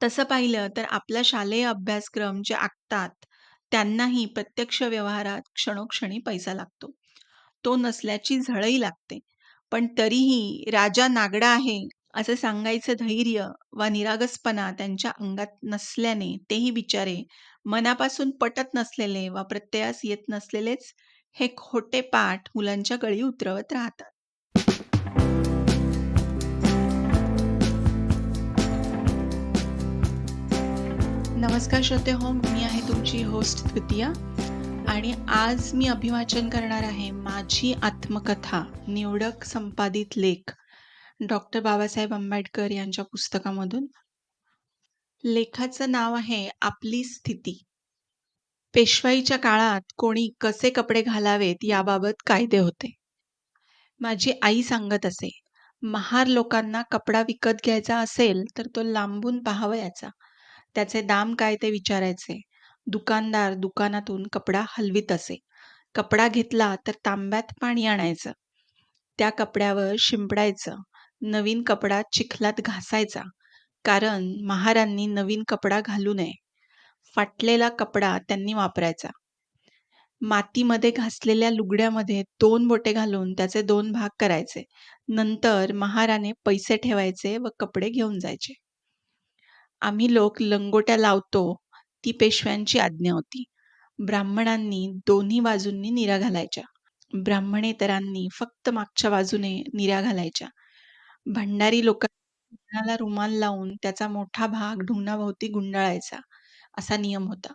तसं पाहिलं तर आपला शालेय अभ्यासक्रम जे आखतात, त्यांनाही प्रत्यक्ष व्यवहारात क्षणोक्षणी पैसा लागतो. तो नसल्याची झळही लागते. पण तरीही राजा नागडा आहे, असं सांगायचं धैर्य वा निरागसपणा त्यांच्या अंगात नसल्याने तेही बिचारे मनापासून पटत नसलेले वा प्रत्ययास येत नसलेलेच हे खोटे पाठ मुलांच्या गळी उतरवत राहतात. नमस्कार श्रोते हो मी आहे तुमची होस्ट द्वितीया आणि आज मी अभिवाचन करणार आहे माझी आत्मकथा निवडक संपादित लेख. डॉक्टर बाबासाहेब आंबेडकर यांच्या पुस्तकामधून. लेखाचं नाव आहे आपली स्थिती. पेशवाईच्या काळात कोणी कसे कपडे घालावेत याबाबत कायदे होते. माझी आई सांगत असे महार लोकांना कपडा विकत घ्यायचा असेल तर तो लांबून पाहावयाचा. त्याचे दाम काय ते विचारायचे. दुकानदार दुकानातून कपडा हलवीत असे. कपडा घेतला तर तांब्यात पाणी आणायचं. त्या कपड्यावर शिंपडायचं. नवीन कपडा चिखलात घासायचा. कारण महारांनी नवीन कपडा घालू नये. फाटलेला कपडा त्यांनी वापरायचा. मातीमध्ये घासलेल्या लुगड्यामध्ये दोन बोटे घालून त्याचे दोन भाग करायचे. नंतर महाराने पैसे ठेवायचे व कपडे घेऊन जायचे. आम्ही लोक लंगोट्या लावतो ती पेशव्यांची आज्ञा होती. ब्राह्मणांनी दोन्ही बाजूंनी निरा घालायच्या. ब्राह्मणेतरांनी फक्त मागच्या बाजूने निरा घालायच्या. भंडारी लोकांना रुमाल लावून त्याचा मोठा भाग ढुंगणाभोवती गुंडाळायचा असा नियम होता.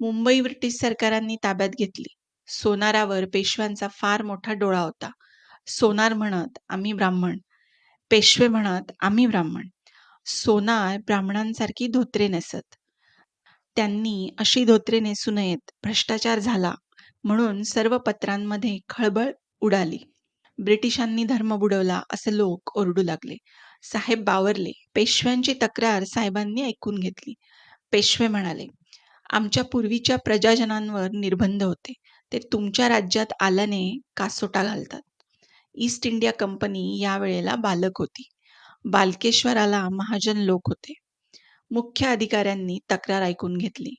मुंबई ब्रिटिश सरकारांनी ताब्यात घेतली. सोनारावर पेशव्यांचा फार मोठा डोळा होता. सोनार म्हणत आम्ही ब्राह्मण. पेशवे म्हणत आम्ही ब्राह्मण. सोनार ब्राह्मणांसारखी धोत्रे नेसत. त्यांनी अशी धोत्रे नेसू नयेत. भ्रष्टाचार झाला म्हणून सर्व पत्रांमध्ये खळबळ उडाली. ब्रिटिशांनी धर्म बुडवला असे लोक ओरडू लागले. साहेब बावरले. पेशव्यांची तक्रार साहेबांनी ऐकून घेतली. पेशवे म्हणाले आमच्या पूर्वीच्या प्रजाजनांवर निर्बंध होते. ते तुमच्या राज्यात आल्याने कासोटा घालतात. ईस्ट इंडिया कंपनी या वेळेला बालक होती. बालकेश्वराला महाजन लोक होते. मुख्य अधिकाऱ्यांनी तक्रार ऐकून घेतली.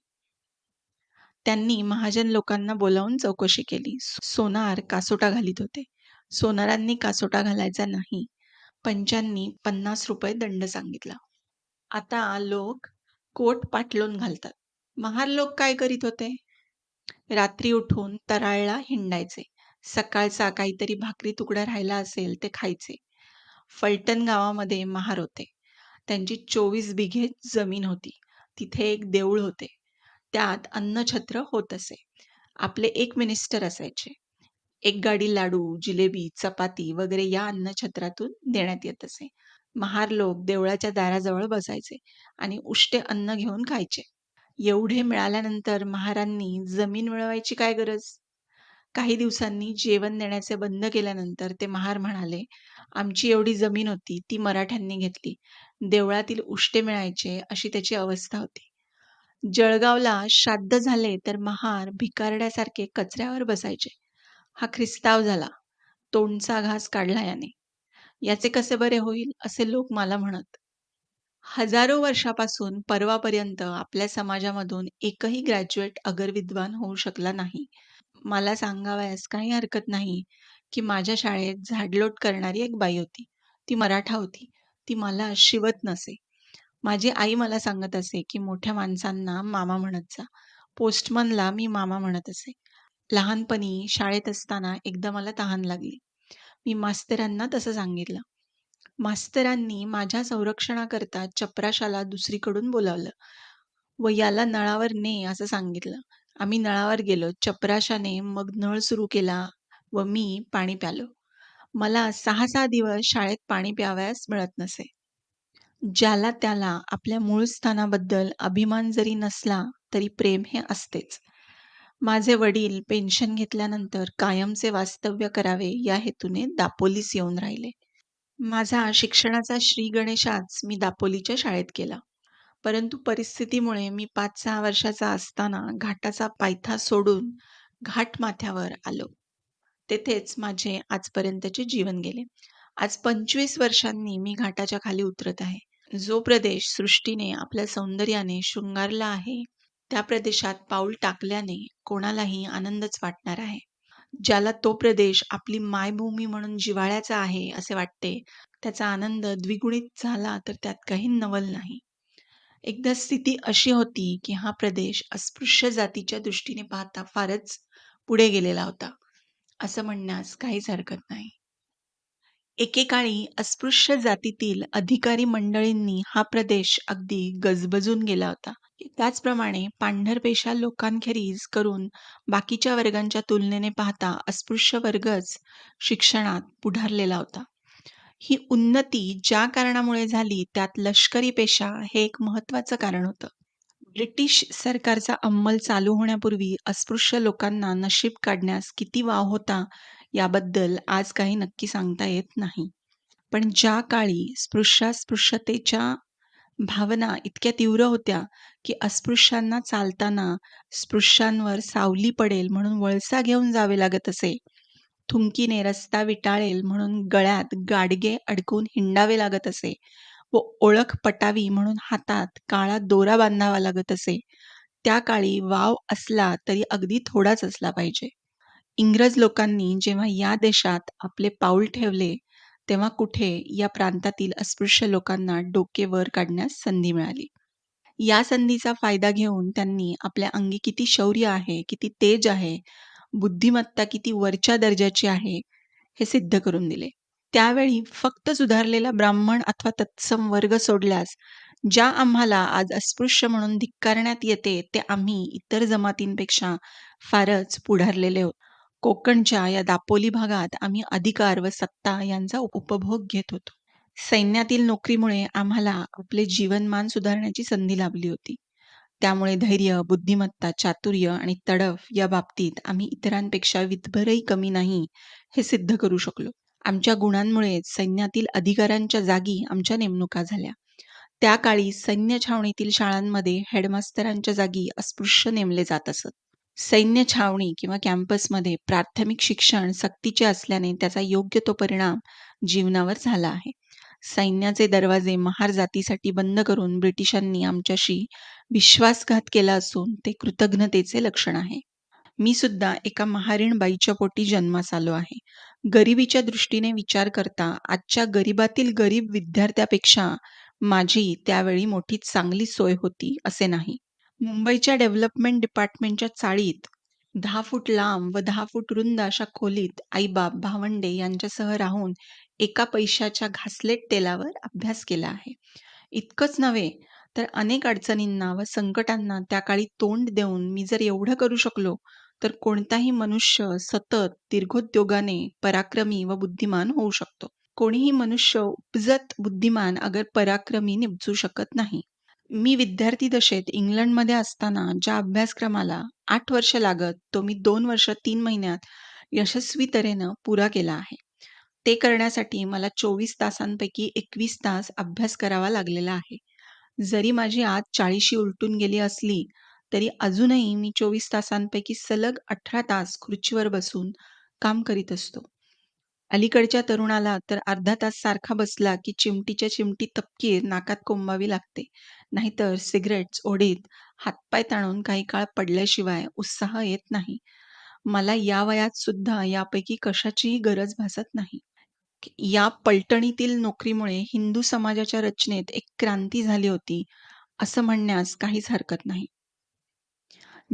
त्यांनी महाजन लोकांना बोलावून चौकशी केली. सोनार कासोटा घालीत होते. सोनारांनी कासोटा घालायचा नाही. पंचांनी पन्नास रुपये दंड सांगितला. आता लोक कोट पाटलून घालतात. महार लोक काय करीत होते? रात्री उठून तराळला हिंडायचे. सकाळचा काहीतरी भाकरी तुकडा राहिला असेल ते खायचे. फलटण गावामध्ये महार होते. त्यांची चोवीस बिघे जमीन होती. तिथे एक देऊळ होते. त्यात अन्नछत्र होत असे. आपले एक मिनिस्टर असायचे. एक गाडी लाडू जिलेबी चपाती वगैरे या अन्नछत्रातून देण्यात येत असे. महार लोक देवळाच्या दाराजवळ बसायचे आणि उष्टे अन्न घेऊन खायचे. एवढे मिळाल्यानंतर महारांनी जमीन मिळवायची काय गरज? काही दिवसांनी जेवण देण्याचे बंद केल्यानंतर ते महार म्हणाले आमची एवढी जमीन होती ती मराठ्यांनी घेतली. देवळातील उष्टे मिळायचे अशी त्याची अवस्था होती. जळगावला श्राद्ध झाले तर महार भिकारड्यासारखे कचऱ्यावर बसायचे. हा ख्रिस्ताव झाला. तोंडचा घास काढला याने. याचे कसे बरे होईल असे लोक मला म्हणत. हजारो वर्षापासून परवापर्यंत आपल्या समाजामधून एकही ग्रॅज्युएट अगर विद्वान होऊ शकला नाही. मला सांगावयास काही हरकत नाही की माझ्या शाळेत झाडलोट करणारी एक बाई होती. ती मराठा होती. ती मला शिवत नसे. माझी आई मला सांगत असे की मोठ्या माणसांना मामा म्हणत जा. पोस्टमनला मी मामा म्हणत असे. लहानपणी शाळेत असताना एकदा मला तहान लागली. मी मास्तरांना तसं सांगितलं. मास्तरांनी माझ्या संरक्षणाकरता चपराशाला दुसरीकडून बोलावलं. व याला नळावर ने असं सांगितलं. आम्ही नळावर गेलो. चपराशाने मग नळ सुरू केला व मी पाणी प्यालो. मला सहा सहा दिवस शाळेत पाणी प्यावयास मिळत नसे. ज्याला त्याला आपल्या मूळ स्थानाबद्दल अभिमान जरी नसला तरी प्रेम हे असतेच. माझे वडील पेन्शन घेतल्यानंतर कायमचे वास्तव्य करावे या हेतूने दापोलीस येऊन राहिले. माझा शिक्षणाचा श्री गणेशाच मी दापोलीच्या शाळेत केला. परंतु परिस्थितीमुळे मी पाच सहा वर्षाचा असताना घाटाचा पायथा सोडून घाट माथ्यावर आलो तेथेच माझे आजपर्यंतचे जीवन गेले आज पंचवीस वर्षांनी मी घाटाच्या खाली उतरत आहे जो प्रदेश सृष्टीने आपल्या सौंदर्याने शृंगारला आहे, त्या प्रदेशात पाऊल टाकल्याने कोणालाही आनंदच वाटणार आहे. ज्याला तो प्रदेश आपली मायभूमी म्हणून जिव्हाळ्याचा आहे असे वाटते, त्याचा आनंद द्विगुणित झाला तर त्यात काही नवल नाही. एकदा स्थिती अशी होती, की हा प्रदेश अस्पृश्य जातीच्या दृष्टीने पाहता फारच पुढे गेलेला होता, असं म्हणण्यास काहीच हरकत नाही. एकेकाळी अस्पृश्य जातीतील अधिकारी मंडळींनी हा प्रदेश अगदी गजबजून गेला होता. त्याचप्रमाणे पांढरपेशा लोकांखेरीज करून बाकीच्या वर्गांच्या तुलनेने पाहता अस्पृश्य वर्गच शिक्षणात पुढारलेला होता. ही उन्नती ज्या कारणामुळे झाली त्यात लष्करी पेशा हे एक महत्त्वाचं कारण होतं. ब्रिटिश सरकारचा अंमल चालू होण्यापूर्वी अस्पृश्य लोकांना नशीब काढण्यास किती वाव होता याबद्दल आज काही नक्की सांगता येत नाही. पण ज्या काळी स्पृश्यास्पृश्यतेच्या भावना इतक्या तीव्र होत्या, की अस्पृश्यांना चालताना स्पृश्यांवर सावली पडेल म्हणून वळसा घेऊन जावे लागत असे. थुंकीने रस्ता विटाळेल म्हणून गळ्यात गाडगे अडकवून हिंडावे लागत असे व ओळख पटावी म्हणून हातात काळा दोरा बांधावा लागत असे. त्या काळी वाव असला तरी अगदी थोडाच असला पाहिजे. इंग्रज लोकांनी जेव्हा या देशात आपले पाऊल ठेवले, तेव्हा कुठे या प्रांतातील अस्पृश्य लोकांना डोके वर काढण्यास संधी मिळाली. या संधीचा फायदा घेऊन त्यांनी आपल्या अंगी किती शौर्य आहे, किती तेज आहे, बुद्धिमत्ता किती वरच्या दर्जाची आहे, हे सिद्ध करून दिले. त्यावेळी फक्त सुधारलेला ब्राह्मण अथवा तत्सम वर्ग सोडल्यास ज्या आम्हाला आज अस्पृश्य म्हणून धिक्कारण्यात येते, ते आम्ही इतर जमातींपेक्षा फारच पुढारलेले होतो. कोकणच्या या दापोली भागात आम्ही अधिकार व सत्ता यांचा उपभोग घेत होतो. सैन्यातील नोकरीमुळे आम्हाला आपले जीवनमान सुधारण्याची संधी लाभली होती. त्यामुळे धैर्य, बुद्धिमत्ता, चातुर्य आणि तडफ या बाबतीत आम्ही इतरांपेक्षा वितभरही कमी नाही, हे सिद्ध करू शकलो. आमच्या गुणांमुळेच सैन्यातील अधिकाऱ्यांच्या जागी आमच्या नेमणुका झाल्या. त्या काळी सैन्य छावणीतील शाळांमध्ये हेडमास्तरांच्या जागी अस्पृश्य नेमले जात असत. सैन्य छावणी किंवा कॅम्पसमध्ये प्राथमिक शिक्षण सक्तीचे असल्याने त्याचा योग्य तो परिणाम जीवनावर झाला आहे. सैन्याचे दरवाजे महार जातीसाठी बंद करून ब्रिटिशांनी आमच्याशी विश्वासघात केला असून ते कृतज्ञतेचे लक्षण आहे. मी सुद्धा एका महारीण बाईच्या पोटी जन्मास आलो आहे. गरिबीच्या दृष्टीने विचार करता आजच्या गरिबातील गरीब विद्यार्थ्यापेक्षा माझी त्यावेळी मोठी चांगली सोय होती असे नाही. मुंबईच्या डेव्हलपमेंट डिपार्टमेंटच्या चाळीत दहा फूट लांब व दहा फूट रुंद अशा खोलीत आईबाप, भावंडे यांच्यासह राहून एका पैशाच्या घासलेट तेलावर अभ्यास केला आहे. इतकंच नव्हे तर अनेक अडचणींना व संकटांना त्या काळी तोंड देऊन मी जर एवढं करू शकलो, तर कोणताही मनुष्य सतत दीर्घोद्योगाने पराक्रमी व बुद्धिमान होऊ शकतो. कोणीही मनुष्य उपजत बुद्धिमान अगर पराक्रमी निपजू शकत नाही. मी विद्यार्थी दशेत इंग्लंडमध्ये असताना ज्या अभ्यासक्रमाला आठ वर्ष लागत, तो मी दोन वर्ष तीन महिन्यात यशस्वी तऱ्हेनं पुरा केला आहे. ते करण्यासाठी मला चोवीस तासांपैकी एकवीस तास अभ्यास करावा लागलेला आहे. जरी माझी आज चाळीशी उलटून गेली असली, तरी अजूनही मी चोवीस तासांपैकी सलग अठरा तास खुर्चीवर बसून काम करीत असतो. अलीकडच्या तरुणाला तर अर्धा तास सारखा बसला की चिमटीच्या चिमटी तपकीर नाकात कोंबावी लागते. नाहीतर सिगरेट्स ओढीत हातपाय ताणून काही काळ पडल्याशिवाय उत्साह येत नाही. मला या वयात सुद्धा यापैकी कशाचीही गरज भासत नाही. या पलटणीतील नोकरीमुळे हिंदू समाजाच्या रचनेत एक क्रांती झाली होती, असं म्हणण्यास काहीच हरकत नाही.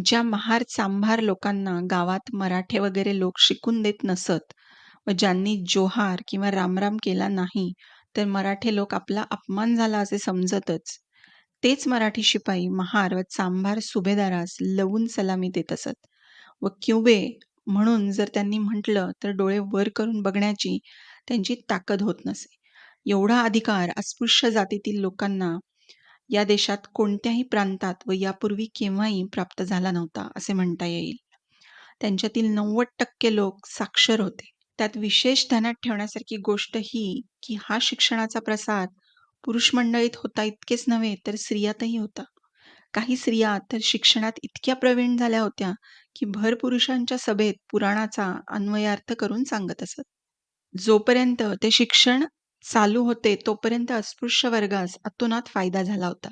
ज्या महार चांभार लोकांना गावात मराठे वगैरे लोक शिकून देत नसत व ज्यांनी जोहार किंवा रामराम केला नाही, तर मराठे लोक आपला अपमान झाला असे समजतच. तेच मराठी शिपाई महार व चांभार सुभेदारास लवून सलामी देत असत व क्युबे म्हणून जर त्यांनी म्हटलं, तर डोळे वर करून बघण्याची त्यांची ताकद होत नसे. एवढा अधिकार अस्पृश्य जातीतील लोकांना या देशात कोणत्याही प्रांतात व यापूर्वी केव्हाही प्राप्त झाला नव्हता, असे म्हणता येईल. त्यांच्यातील नव्वद टक्के लोक साक्षर होते. त्यात विशेष ध्यानात ठेवण्यासारखी गोष्ट ही, की हा शिक्षणाचा प्रसार पुरुष मंडळीत होता इतकेच नव्हे, तर स्त्रियातही होता. काही स्त्रिया तर शिक्षणात इतक्या प्रवीण झाल्या होत्या, की भर पुरुषांच्या सभेत पुराणाचा अन्वयार्थ करून सांगत असत. जोपर्यंत ते शिक्षण चालू होते तोपर्यंत अस्पृश्य वर्गास अतोनात फायदा झाला होता.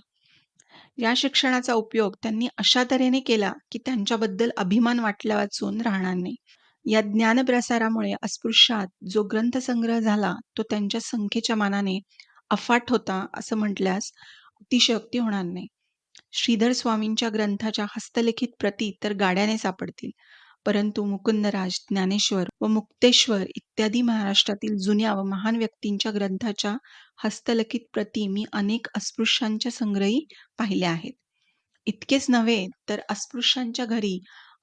या शिक्षणाचा उपयोग त्यांनी अशा तऱ्हेने केला की त्यांच्याबद्दल अभिमान वाटल्या वाचून राहणार नाही. या ज्ञानप्रसारामुळे अस्पृश्यात जो ग्रंथसंग्रह झाला तो त्यांच्या संख्येच्या मानाने अफाट होता असं म्हटल्यास अतिशयोक्ती होणार नाही. श्रीधर स्वामींच्या ग्रंथाच्या हस्तलिखित प्रती तर गाड्याने सापडतील, परंतु मुकुंदराज, ज्ञानेश्वर व मुक्तेश्वर इत्यादी महाराष्ट्रातील जुन्या व महान व्यक्तींच्या ग्रंथाच्या हस्तलिखित प्रती मी अनेक अस्पृश्यांच्या संग्रही पाहिल्या आहेत. इतकेच नव्हे तर अस्पृश्यांच्या घरी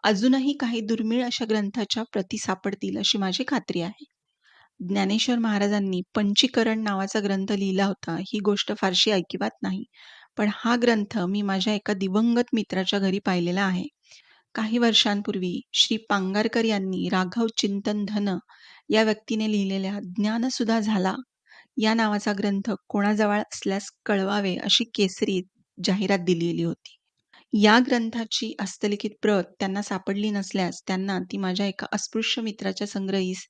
अजूनही काही दुर्मिळ अशा ग्रंथाच्या प्रती सापडतील अशी माझी खात्री आहे. ज्ञानेश्वर महाराजांनी पंचीकरण नावाचा ग्रंथ लिहिला होता ही गोष्ट फारशी ऐकिवात नाही, पण हा ग्रंथ मी माझ्या एका दिवंगत मित्राच्या घरी पाहिलेला आहे. काही वर्षांपूर्वी श्री पांगारकर यांनी राघव चिंतन धन या व्यक्तीने लिहिलेल्या ज्ञानसुधा झाला या नावाचा ग्रंथ कोणाजवळ असल्यास कळवावे अशी केसरी जाहिरात दिलेली होती. या ग्रंथाची हस्तलिखित प्रत त्यांना सापडली नसल्यास त्यांना ती माझ्या एका अस्पृश्य मित्राच्या संग्रहीस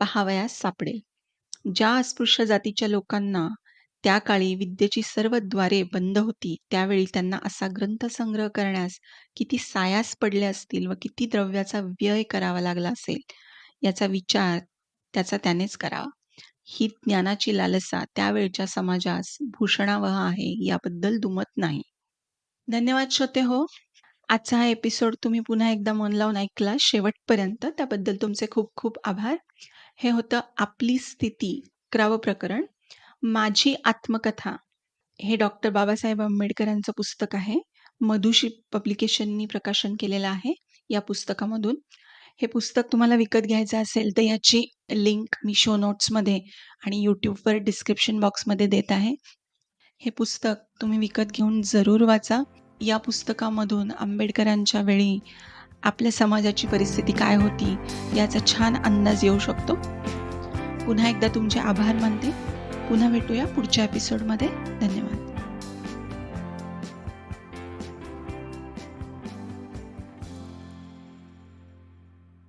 पहावयास सापडेल. ज्या अस्पृश्य जातीच्या लोकांना त्या काळी विद्येची सर्वद्वारे बंद होती त्यावेळी त्यांना असा ग्रंथसंग्रह करण्यास किती सायास पडले असतील व किती द्रव्याचा व्यय करावा लागला असेल याचा विचार त्याचा त्यानेच करावा. ही ज्ञानाची लालसा त्यावेळच्या समाजास भूषणावह आहे याबद्दल दुमत नाही. धन्यवाद श्रोते हो. आजचा हा एपिसोड तुम्ही पुन्हा एकदा मन लावून ऐकला शेवटपर्यंत त्याबद्दल तुमचे खूप खूप आभार. हे होतं आपली स्थिती क्राव प्रकरण. माझी आत्मकथा हे डॉक्टर बाबासाहेब आंबेडकरांचं पुस्तक आहे. मधुशी पब्लिकेशननी प्रकाशन केलेलं आहे या पुस्तकामधून. हे पुस्तक तुम्हाला विकत घ्यायचं असेल तर याची लिंक मी शो नोट्समध्ये आणि यूट्यूबवर डिस्क्रिप्शन बॉक्समध्ये देत आहे. हे पुस्तक तुम्ही विकत घेऊन जरूर वाचा. या पुस्तकामधून आंबेडकरांच्या वेळी आपल्या समाजाची परिस्थिती काय होती याचा छान अंदाज येऊ शकतो. पुन्हा एकदा तुमचे आभार मानते. पुन्हा भेटूया पुढच्या एपिसोडमध्ये. धन्यवाद.